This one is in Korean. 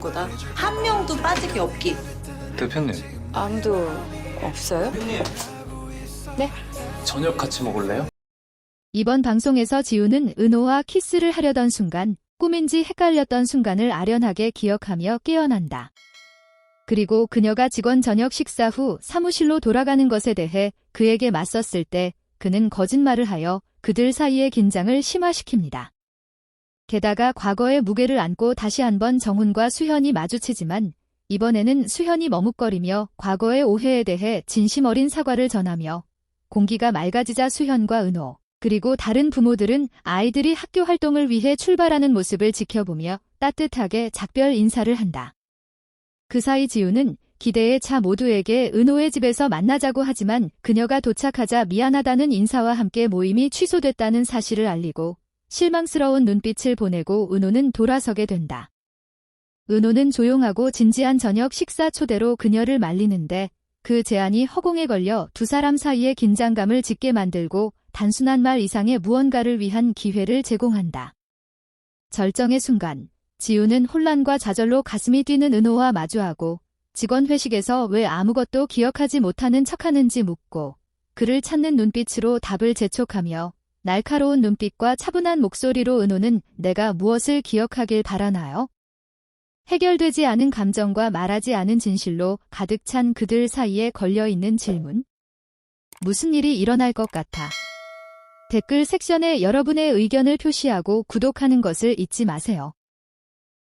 거다. 한 명도 빠질 게 없기. 대표님 아무도 없어요? 저녁 같이 먹을래요? 이번 방송에서 지우는 은호와 키스를 하려던 순간, 꿈인지 헷갈렸던 순간을 아련하게 기억하며 깨어난다. 그리고 그녀가 직원 저녁 식사 후 사무실로 돌아가는 것에 대해 그에게 맞섰을 때 그는 거짓말을 하여 그들 사이의 긴장을 심화시킵니다. 게다가 과거의 무게를 안고 다시 한번 정훈과 수현이 마주치지만 이번에는 수현이 머뭇거리며 과거의 오해에 대해 진심 어린 사과를 전하며 공기가 맑아지자 수현과 은호, 그리고 다른 부모들은 아이들이 학교 활동을 위해 출발하는 모습을 지켜보며 따뜻하게 작별 인사를 한다. 그 사이 지우는 기대에 차 모두에게 은호의 집에서 만나자고 하지만 그녀가 도착하자 미안하다는 인사와 함께 모임이 취소됐다는 사실을 알리고 실망스러운 눈빛을 보내고 은호는 돌아서게 된다. 은호는 조용하고 진지한 저녁 식사 초대로 그녀를 말리는데 그 제안이 허공에 걸려 두 사람 사이의 긴장감을 짙게 만들고 단순한 말 이상의 무언가를 위한 기회를 제공한다. 절정의 순간, 지우는 혼란과 좌절로 가슴이 뛰는 은호와 마주하고 직원 회식에서 왜 아무것도 기억하지 못하는 척하는지 묻고 그를 찾는 눈빛으로 답을 재촉하며 날카로운 눈빛과 차분한 목소리로 은호는 내가 무엇을 기억하길 바라나요? 해결되지 않은 감정과 말하지 않은 진실로 가득 찬 그들 사이에 걸려있는 질문? 무슨 일이 일어날 것 같아? 댓글 섹션에 여러분의 의견을 표시하고 구독하는 것을 잊지 마세요.